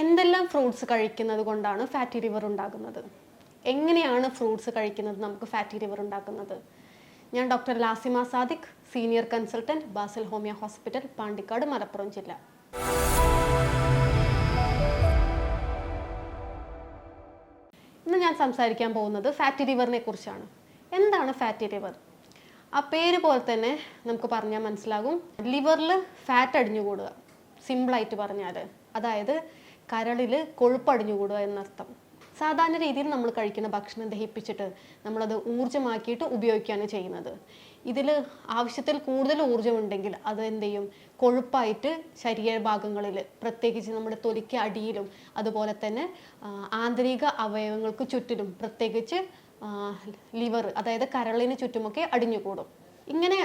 എന്തെല്ലാം ഫ്രൂട്ട്സ് കഴിക്കുന്നത് കൊണ്ടാണ് ഫാറ്റി ലിവർ ഉണ്ടാകുന്നത്? എങ്ങനെയാണ് ഫ്രൂട്ട്സ് കഴിക്കുന്നത് നമുക്ക് ഫാറ്റി ലിവർ ഉണ്ടാക്കുന്നത്? ഞാൻ doctor Lasima Sadiq senior consultant Basal homeo hospital Pandikkad Malappuram ജില്ല. ഇന്ന് ഞാൻ സംസാരിക്കാൻ പോകുന്നത് ഫാറ്റി ലിവറിനെ കുറിച്ചാണ്. എന്താണ് ഫാറ്റി ലിവർ ആ പേര് പോലെ തന്നെ നമുക്ക് പറഞ്ഞാൽ മനസ്സിലാകും. ലിവറിൽ ഫാറ്റ് അടിഞ്ഞുകൂടുക. സിമ്പിളായിട്ട് പറഞ്ഞാൽ അതായത് കരളിൽ കൊഴുപ്പടിഞ്ഞു കൂടുക എന്നർത്ഥം. സാധാരണ രീതിയിൽ നമ്മൾ കഴിക്കുന്ന ഭക്ഷണം ദഹിപ്പിച്ചിട്ട് നമ്മളത് ഊർജമാക്കിയിട്ട് ഉപയോഗിക്കുകയാണ് ചെയ്യുന്നത്. ഇതിൽ ആവശ്യത്തിൽ കൂടുതൽ ഊർജമുണ്ടെങ്കിൽ അത് എന്ത് ചെയ്യും? കൊഴുപ്പായിട്ട് ശരീരഭാഗങ്ങളിൽ പ്രത്യേകിച്ച് നമ്മുടെ തൊലിക്ക് അടിയിലും അതുപോലെ തന്നെ ആന്തരിക അവയവങ്ങൾക്ക് ചുറ്റിലും പ്രത്യേകിച്ച് ലിവർ അതായത് കരളിന് ചുറ്റുമൊക്കെ അടിഞ്ഞുകൂടും. ഇങ്ങനെ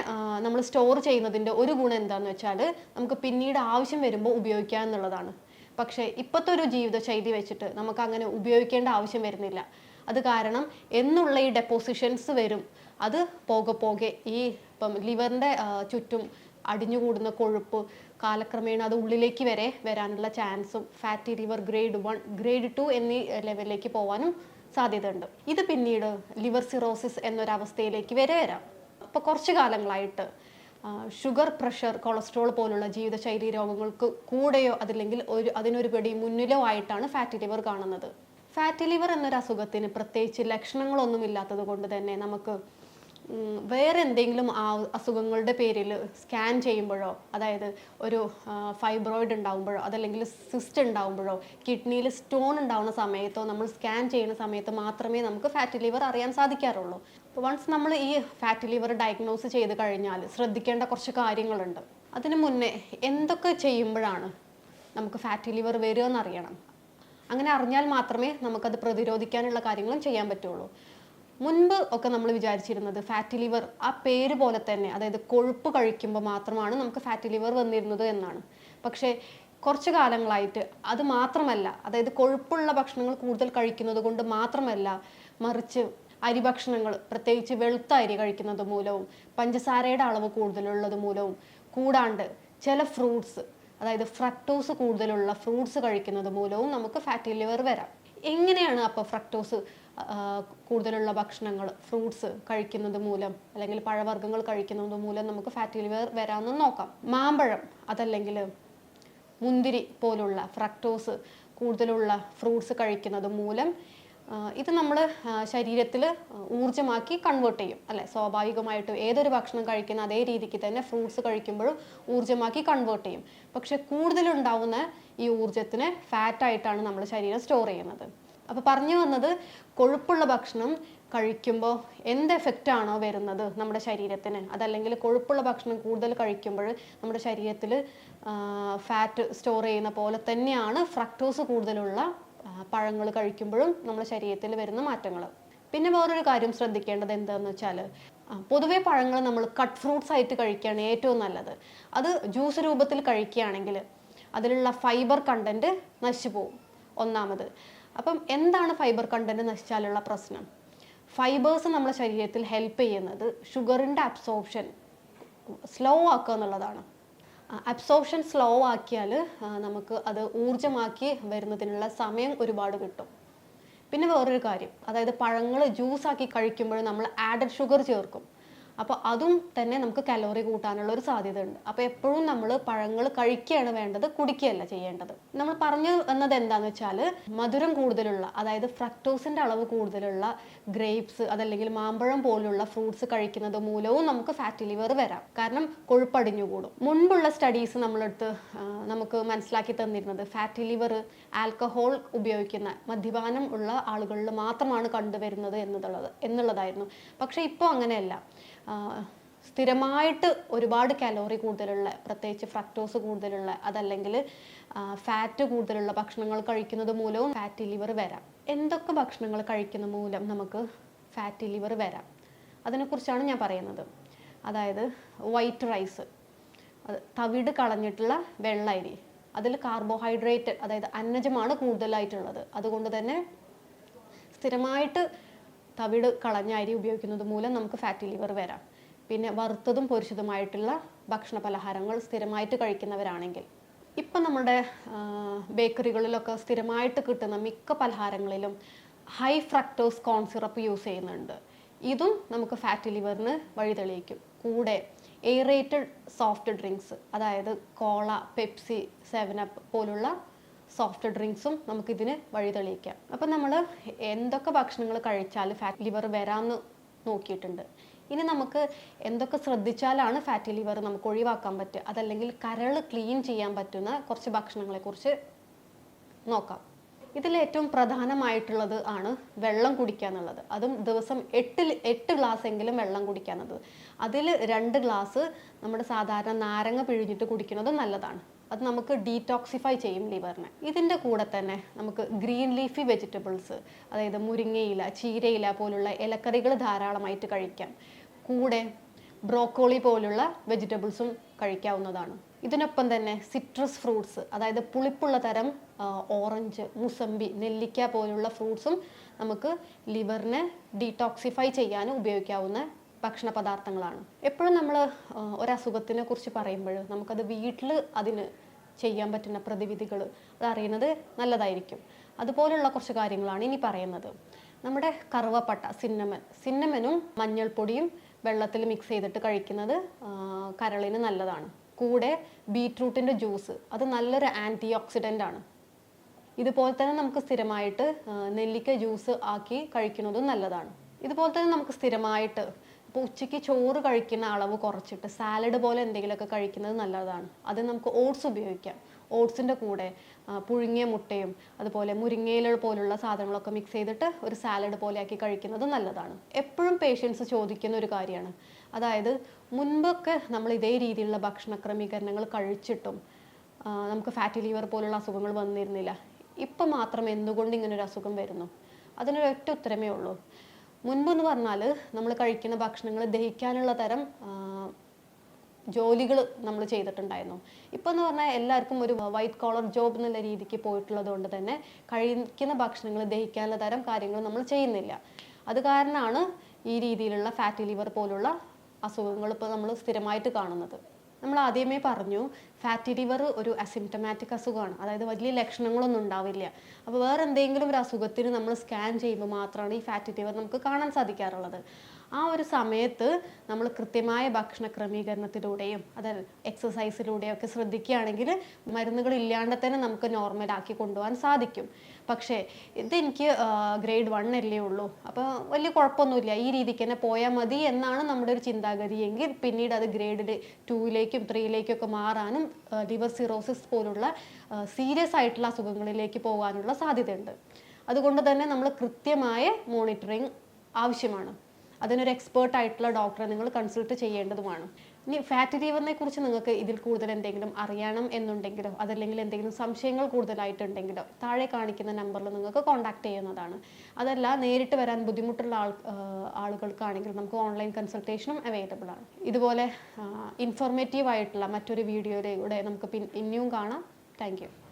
നമ്മൾ സ്റ്റോർ ചെയ്യുന്നതിന്റെ ഒരു ഗുണം എന്താണെന്ന് വെച്ചാൽ നമുക്ക് പിന്നീട് ആവശ്യം വരുമ്പോൾ ഉപയോഗിക്കുക എന്നുള്ളതാണ് പക്ഷേ ഇപ്പോഴത്തെ ഒരു ജീവിതശൈലി വെച്ചിട്ട് നമുക്ക് അങ്ങനെ ഉപയോഗിക്കേണ്ട ആവശ്യം വരുന്നില്ല. അത് കാരണം എന്നുള്ള ഈ ഡെപ്പോസിഷൻസ് വരും. അത് പോകെ പോകെ ഈ ഇപ്പം ലിവറിന്റെ ചുറ്റും അടിഞ്ഞുകൂടുന്ന കൊഴുപ്പ് കാലക്രമേണ അത് ഉള്ളിലേക്ക് വരെ വരാനുള്ള ചാൻസും fatty liver grade one grade two എന്നീ ലെവലിലേക്ക് പോകാനും സാധ്യതയുണ്ട്. ഇത് പിന്നീട് ലിവർ സിറോസിസ് എന്നൊരവസ്ഥയിലേക്ക് വരെ വരാം. അപ്പോൾ കുറച്ച് കാലങ്ങളായിട്ട് ഷുഗർ പ്രഷർ കൊളസ്ട്രോൾ പോലുള്ള ജീവിതശൈലി രോഗങ്ങൾക്ക് കൂടെയോ അതില്ലെങ്കിൽ ഒരു അതിനൊരു പടി മുന്നിലോ ആയിട്ടാണ് ഫാറ്റി ലിവർ കാണുന്നത്. ഫാറ്റി ലിവർ എന്നൊരു അസുഖത്തിന് പ്രത്യേകിച്ച് ലക്ഷണങ്ങളൊന്നും ഇല്ലാത്തത് കൊണ്ട് തന്നെ നമുക്ക് വേറെ എന്തെങ്കിലും ആ അസുഖങ്ങളുടെ പേരിൽ സ്കാൻ ചെയ്യുമ്പോഴോ അതായത് ഒരു ഫൈബ്രോയിഡ് ഉണ്ടാകുമ്പോഴോ അതല്ലെങ്കിൽ സിസ്റ്റ് ഉണ്ടാകുമ്പോഴോ കിഡ്നിയിൽ സ്റ്റോൺ ഉണ്ടാവുന്ന സമയത്തോ നമ്മൾ സ്കാൻ ചെയ്യുന്ന സമയത്ത് മാത്രമേ നമുക്ക് ഫാറ്റി ലിവർ അറിയാൻ സാധിക്കാറുള്ളൂ. വൺസ് നമ്മൾ ഈ ഫാറ്റ് ലിവർ ഡയഗ്നോസ് ചെയ്ത് കഴിഞ്ഞാൽ ശ്രദ്ധിക്കേണ്ട കുറച്ച് കാര്യങ്ങളുണ്ട്. അതിന് മുന്നേ എന്തൊക്കെ ചെയ്യുമ്പോഴാണ് നമുക്ക് ഫാറ്റ് ലിവർ വരുമെന്ന് അറിയണം? അങ്ങനെ അറിഞ്ഞാൽ മാത്രമേ നമുക്കത് പ്രതിരോധിക്കാനുള്ള കാര്യങ്ങളും ചെയ്യാൻ പറ്റുള്ളൂ. മുൻപ് ഒക്കെ നമ്മൾ വിചാരിച്ചിരുന്നത് ഫാറ്റ് ലിവർ ആ പേര് പോലെ തന്നെ അതായത് കൊഴുപ്പ് കഴിക്കുമ്പോൾ മാത്രമാണ് നമുക്ക് ഫാറ്റ് ലിവർ വന്നിരുന്നത് എന്നാണ്. പക്ഷേ കുറച്ച് കാലങ്ങളായിട്ട് അത് മാത്രമല്ല അതായത് കൊഴുപ്പുള്ള ഭക്ഷണങ്ങൾ കൂടുതൽ കഴിക്കുന്നത് കൊണ്ട് മാത്രമല്ല മറിച്ച് അരി ഭക്ഷണങ്ങൾ പ്രത്യേകിച്ച് വെളുത്ത അരി കഴിക്കുന്നത് മൂലവും പഞ്ചസാരയുടെ അളവ് കൂടുതലുള്ളത് മൂലവും കൂടാണ്ട് ചില ഫ്രൂട്ട്സ് അതായത് ഫ്രക്ടോസ് കൂടുതലുള്ള ഫ്രൂട്ട്സ് കഴിക്കുന്നത് മൂലവും നമുക്ക് ഫാറ്റി ലിവർ വരാം. എങ്ങനെയാണ് അപ്പോൾ ഫ്രക്ടോസ് കൂടുതലുള്ള ഭക്ഷണങ്ങൾ ഫ്രൂട്ട്സ് കഴിക്കുന്നത് മൂലം അല്ലെങ്കിൽ പഴവർഗങ്ങൾ കഴിക്കുന്നത് മൂലം നമുക്ക് ഫാറ്റി ലിവർ വരാമെന്ന് നോക്കാം. മാമ്പഴം അതല്ലെങ്കിൽ മുന്തിരി പോലുള്ള ഫ്രക്ടോസ് കൂടുതലുള്ള ഫ്രൂട്ട്സ് കഴിക്കുന്നത് മൂലം ഇത് നമ്മൾ ശരീരത്തിൽ ഊർജമാക്കി കൺവേർട്ട് ചെയ്യും അല്ലെ? സ്വാഭാവികമായിട്ടും ഏതൊരു ഭക്ഷണം കഴിക്കുന്ന അതേ രീതിക്ക് തന്നെ ഫ്രൂട്ട്സ് കഴിക്കുമ്പോഴും ഊർജമാക്കി കൺവേർട്ട് ചെയ്യും. പക്ഷെ കൂടുതലുണ്ടാവുന്ന ഈ ഊർജത്തിനെ ഫാറ്റായിട്ടാണ് നമ്മൾ ശരീരം സ്റ്റോർ ചെയ്യുന്നത്. അപ്പോൾ പറഞ്ഞു വന്നത് കൊഴുപ്പുള്ള ഭക്ഷണം കഴിക്കുമ്പോൾ എന്ത് എഫക്റ്റ് ആണോ വരുന്നത് നമ്മുടെ ശരീരത്തിന്? അതല്ലെങ്കിൽ കൊഴുപ്പുള്ള ഭക്ഷണം കൂടുതൽ കഴിക്കുമ്പോൾ നമ്മുടെ ശരീരത്തിൽ ഫാറ്റ് സ്റ്റോർ ചെയ്യുന്ന പോലെ തന്നെയാണ് ഫ്രക്ടോസ് കൂടുതലുള്ള പഴങ്ങൾ കഴിക്കുമ്പോഴും നമ്മുടെ ശരീരത്തിൽ വരുന്ന മാറ്റങ്ങൾ. പിന്നെ വേറൊരു കാര്യം ശ്രദ്ധിക്കേണ്ടത് എന്താണെന്ന് വെച്ചാൽ പൊതുവേ പഴങ്ങൾ നമ്മൾ കട്ട് ഫ്രൂട്ട്സ് ആയിട്ട് കഴിക്കുകയാണ് ഏറ്റവും നല്ലത്. അത് ജ്യൂസ് രൂപത്തിൽ കഴിക്കുകയാണെങ്കിൽ അതിലുള്ള ഫൈബർ കണ്ടന്റ് നശിച്ചു പോകും. ഒന്നാമത്. അപ്പം എന്താണ് ഫൈബർ കണ്ടന്റ് നശിച്ചാലുള്ള പ്രശ്നം? ഫൈബേഴ്സ് നമ്മുടെ ശരീരത്തിൽ ഹെൽപ്പ് ചെയ്യുന്നത് ഷുഗറിന്റെ അബ്സോർപ്ഷൻ സ്ലോ ആക്കുക എന്നുള്ളതാണ്. അബ്സോർപ്ഷൻ സ്ലോ ആക്കിയാൽ നമുക്ക് അത് ഊർജമാക്കി വരുന്നതിനുള്ള സമയം ഒരുപാട് കിട്ടും. പിന്നെ വേറൊരു കാര്യം അതായത് പഴങ്ങൾ ജ്യൂസാക്കി കഴിക്കുമ്പോൾ നമ്മൾ ആഡഡ് ഷുഗർ ചേർക്കും. അപ്പോൾ അതും തന്നെ നമുക്ക് കലോറി കൂട്ടാനുള്ള ഒരു സാധ്യത ഉണ്ട് അപ്പോൾ എപ്പോഴും നമ്മൾ പഴങ്ങൾ കഴിക്കുകയാണ് വേണ്ടത് കുടിക്കുകയല്ല ചെയ്യേണ്ടത്. നമ്മൾ പറഞ്ഞു വന്നത് എന്താണെന്ന് വെച്ചാൽ മധുരം കൂടുതലുള്ള അതായത് ഫ്രക്ടോസിന്റെ അളവ് കൂടുതലുള്ള ഗ്രേപ്സ് അതല്ലെങ്കിൽ മാമ്പഴം പോലുള്ള ഫ്രൂട്ട്സ് കഴിക്കുന്നത് മൂലവും നമുക്ക് ഫാറ്റി ലിവർ വരാം. കാരണം കൊഴുപ്പടിഞ്ഞു കൂടും. മുൻപുള്ള സ്റ്റഡീസ് നമ്മളെടുത്ത് നമുക്ക് മനസ്സിലാക്കി തന്നിരുന്നത് ഫാറ്റി ലിവർ ആൽക്കഹോൾ ഉപയോഗിക്കുന്ന മദ്യപാനം ഉള്ള ആളുകളിൽ മാത്രമാണ് കണ്ടുവരുന്നത് എന്നുള്ളത് എന്നുള്ളതായിരുന്നു. പക്ഷേ ഇപ്പോൾ അങ്ങനെയല്ല. സ്ഥിരമായിട്ട് ഒരുപാട് കലോറി കൂടുതലുള്ള പ്രത്യേകിച്ച് ഫ്രക്ടോസ് കൂടുതലുള്ള അതല്ലെങ്കിൽ ഫാറ്റ് കൂടുതലുള്ള ഭക്ഷണങ്ങൾ കഴിക്കുന്നത് മൂലവും ഫാറ്റി ലിവർ വരാം. എന്തൊക്കെ ഭക്ഷണങ്ങൾ കഴിക്കുന്ന മൂലം നമുക്ക് ഫാറ്റി ലിവർ വരാം? അതിനെക്കുറിച്ചാണ് ഞാൻ പറയുന്നത്. അതായത് വൈറ്റ് റൈസ് തവിട് കളഞ്ഞിട്ടുള്ള വെള്ള അരി അതിൽ കാർബോഹൈഡ്രേറ്റ് അതായത് അന്നജമാണ് കൂടുതലായിട്ടുള്ളത്. അതുകൊണ്ട് തന്നെ സ്ഥിരമായിട്ട് തവിട് കളഞ്ഞ അരി ഉപയോഗിക്കുന്നത് മൂലം നമുക്ക് ഫാറ്റി ലിവർ വരാം. പിന്നെ വറുത്തതും പൊരിച്ചതുമായിട്ടുള്ള ഭക്ഷണ പലഹാരങ്ങൾ സ്ഥിരമായിട്ട് കഴിക്കുന്നവരാണെങ്കിൽ ഇപ്പം നമ്മുടെ ബേക്കറികളിലൊക്കെ സ്ഥിരമായിട്ട് കിട്ടുന്ന മിക്ക പലഹാരങ്ങളിലും high fructose corn syrup use ചെയ്യുന്നുണ്ട്. ഇതും നമുക്ക് ഫാറ്റി ലിവറിന് വഴിതെളിയിക്കും കൂടെ എയറേറ്റഡ് സോഫ്റ്റ് ഡ്രിങ്ക്സ് അതായത് കോള പെപ്സി സെവനപ്പ് പോലുള്ള സോഫ്റ്റ് ഡ്രിങ്ക്സും നമുക്കിതിന് വഴി തെളിയിക്കാം. അപ്പം നമ്മൾ എന്തൊക്കെ ഭക്ഷണങ്ങൾ കഴിച്ചാൽ ഫാറ്റ് ലിവർ വരാമെന്ന് നോക്കിയിട്ടുണ്ട്. ഇനി നമുക്ക് എന്തൊക്കെ ശ്രദ്ധിച്ചാലാണ് ഫാറ്റി ലിവർ നമുക്ക് ഒഴിവാക്കാൻ പറ്റുക അതല്ലെങ്കിൽ കരൾ ക്ലീൻ ചെയ്യാൻ പറ്റുന്ന കുറച്ച് ഭക്ഷണങ്ങളെക്കുറിച്ച് നോക്കാം. ഇതിൽ ഏറ്റവും പ്രധാനമായിട്ടുള്ളത് ആണ് വെള്ളം കുടിക്കുക എന്നുള്ളത്. അതും ദിവസം എട്ട് എട്ട് ഗ്ലാസ് എങ്കിലും വെള്ളം കുടിക്കുക എന്നത് അതിൽ രണ്ട് ഗ്ലാസ് നമ്മുടെ സാധാരണ നാരങ്ങ പിഴിഞ്ഞിട്ട് കുടിക്കുന്നതും നല്ലതാണ്. അത് നമുക്ക് ഡീറ്റോക്സിഫൈ ചെയ്യും ലിവറിനെ. ഇതിന്റെ കൂടെ തന്നെ നമുക്ക് ഗ്രീൻ ലീഫി വെജിറ്റബിൾസ് അതായത് മുരിങ്ങയില ചീരയില പോലുള്ള ഇലക്കറികൾ ധാരാളമായിട്ട് കഴിക്കാം. കൂടെ ബ്രോക്കോളി പോലുള്ള വെജിറ്റബിൾസും കഴിക്കാവുന്നതാണ്. ഇതിനൊപ്പം തന്നെ സിട്രസ് ഫ്രൂട്ട്സ് അതായത് പുളിപ്പുള്ള തരം ഓറഞ്ച് മുസമ്പി നെല്ലിക്ക പോലുള്ള ഫ്രൂട്ട്സും നമുക്ക് ലിവറിനെ ഡീടോക്സിഫൈ ചെയ്യാൻ ഉപയോഗിക്കാവുന്ന ഭക്ഷണ പദാർത്ഥങ്ങളാണ് എപ്പോഴും നമ്മൾ ഒരസുഖത്തിനെ കുറിച്ച് പറയുമ്പോൾ നമുക്കത് വീട്ടിൽ അതിന് ചെയ്യാൻ പറ്റുന്ന പ്രതിവിധികൾ അതറിയുന്നത് നല്ലതായിരിക്കും. അതുപോലുള്ള കുറച്ച് കാര്യങ്ങളാണ് ഇനി പറയുന്നത്. നമ്മുടെ കറുവപ്പട്ട സിന്നമൻ സിന്നമനും മഞ്ഞൾപ്പൊടിയും വെള്ളത്തിൽ മിക്സ് ചെയ്തിട്ട് കഴിക്കുന്നത് കരളിന് നല്ലതാണ്. കൂടെ ബീട്രൂട്ടിന്റെ ജ്യൂസ് അത് നല്ലൊരു ആന്റി ഓക്സിഡന്റ് ആണ്. ഇതുപോലെ തന്നെ നമുക്ക് സ്ഥിരമായിട്ട് നെല്ലിക്ക ജ്യൂസ് ആക്കി കഴിക്കുന്നതും നല്ലതാണ്. ഇതുപോലെ തന്നെ നമുക്ക് സ്ഥിരമായിട്ട് ഇപ്പോൾ ഉച്ചയ്ക്ക് ചോറ് കഴിക്കുന്ന അളവ് കുറച്ചിട്ട് സാലഡ് പോലെ എന്തെങ്കിലുമൊക്കെ കഴിക്കുന്നത് നല്ലതാണ്. അത് നമുക്ക് ഓട്സ് ഉപയോഗിക്കാം. ഓട്സിന്റെ കൂടെ പുഴുങ്ങിയ മുട്ടയും അതുപോലെ മുരിങ്ങയില പോലുള്ള സാധനങ്ങളൊക്കെ മിക്സ് ചെയ്തിട്ട് ഒരു സാലഡ് പോലെയാക്കി കഴിക്കുന്നത് നല്ലതാണ്. എപ്പോഴും പേഷ്യൻസ് ചോദിക്കുന്ന ഒരു കാര്യമാണ്. അതായത് മുൻപൊക്കെ നമ്മൾ ഇതേ രീതിയിലുള്ള ഭക്ഷണ ക്രമീകരണങ്ങൾ കഴിച്ചിട്ടും നമുക്ക് ഫാറ്റി ലിവർ പോലുള്ള അസുഖങ്ങൾ വന്നിരുന്നില്ല. ഇപ്പം മാത്രം എന്തുകൊണ്ട് ഇങ്ങനൊരു അസുഖം വരുന്നു? അതിനൊരൊറ്റ ഉത്തരമേ ഉള്ളൂ. മുൻപെന്ന് പറഞ്ഞാൽ നമ്മൾ കഴിക്കുന്ന ഭക്ഷണങ്ങൾ ദഹിക്കാനുള്ള തരം ജോലികൾ നമ്മൾ ചെയ്തിട്ടുണ്ടായിരുന്നു. ഇപ്പം എന്ന് പറഞ്ഞാൽ എല്ലാവർക്കും ഒരു വൈറ്റ് കോളർ ജോബ് എന്നുള്ള രീതിക്ക് പോയിട്ടുള്ളത് കൊണ്ട് തന്നെ കഴിക്കുന്ന ഭക്ഷണങ്ങൾ ദഹിക്കാനുള്ള തരം കാര്യങ്ങൾ നമ്മൾ ചെയ്യുന്നില്ല. അത് കാരണമാണ് ഈ രീതിയിലുള്ള ഫാറ്റി ലിവർ പോലുള്ള അസുഖങ്ങൾ ഇപ്പോൾ നമ്മൾ സ്ഥിരമായിട്ട് കാണുന്നത്. നമ്മൾ ആദ്യമേ പറഞ്ഞു ഫാറ്റി ലിവർ ഒരു അസിംറ്റമാറ്റിക് അസുഖമാണ്. അതായത് വലിയ ലക്ഷണങ്ങളൊന്നും ഉണ്ടാവില്ല. അപ്പോൾ വേറെ എന്തെങ്കിലും ഒരു അസുഖത്തിന് നമ്മൾ സ്കാൻ ചെയ്യുമ്പോൾ മാത്രമാണ് ഈ ഫാറ്റി ലിവർ നമുക്ക് കാണാൻ സാധിക്കാറുള്ളത്. ആ ഒരു സമയത്ത് നമ്മൾ കൃത്യമായ ഭക്ഷണ ക്രമീകരണത്തിലൂടെയും അത് എക്സസൈസിലൂടെയും ഒക്കെ ശ്രദ്ധിക്കുകയാണെങ്കിൽ മരുന്നുകൾ ഇല്ലാണ്ട് തന്നെ നമുക്ക് നോർമലാക്കി കൊണ്ടുപോകാൻ സാധിക്കും. പക്ഷേ ഇതെനിക്ക് ഗ്രേഡ് വൺ അല്ലേ ഉള്ളൂ. അപ്പോൾ വലിയ കുഴപ്പമൊന്നുമില്ല. ഈ രീതിക്ക് തന്നെ പോയാൽ മതി എന്നാണ് നമ്മുടെ ഒരു ചിന്താഗതി. എങ്കിൽ പിന്നീട് അത് ഗ്രേഡിൽ ടൂയിലേക്കും ത്രീയിലേക്കും ഒക്കെ മാറാനും ലിവർ സിറോസിസ് പോലുള്ള സീരിയസ് ആയിട്ടുള്ള അസുഖങ്ങളിലേക്ക് പോകാനുള്ള സാധ്യതയുണ്ട്. അതുകൊണ്ട് തന്നെ നമ്മൾ കൃത്യമായ മോണിറ്ററിങ് ആവശ്യമാണ്. അതിനൊരു എക്സ്പേർട്ട് ആയിട്ടുള്ള ഡോക്ടറെ നിങ്ങൾ കൺസൾട്ട് ചെയ്യേണ്ടതുമാണ്. ഇനി ഫാറ്റ് ലീവറിനെ കുറിച്ച് നിങ്ങൾക്ക് ഇതിൽ കൂടുതൽ എന്തെങ്കിലും അറിയണം എന്നുണ്ടെങ്കിലോ അതല്ലെങ്കിൽ എന്തെങ്കിലും സംശയങ്ങൾ കൂടുതലായിട്ടുണ്ടെങ്കിലോ താഴെ കാണിക്കുന്ന നമ്പറിൽ നിങ്ങൾക്ക് കോൺടാക്ട് ചെയ്യുന്നതാണ്. അതല്ല നേരിട്ട് വരാൻ ബുദ്ധിമുട്ടുള്ള ആൾ ആളുകൾക്കാണെങ്കിൽ നമുക്ക് ഓൺലൈൻ കൺസൾട്ടേഷനും അവൈലബിൾ ആണ്. ഇതുപോലെ ഇൻഫോർമേറ്റീവ് ആയിട്ടുള്ള മറ്റൊരു വീഡിയോയിലൂടെ നമുക്ക് പിൻ ഇനിയും കാണാം. താങ്ക്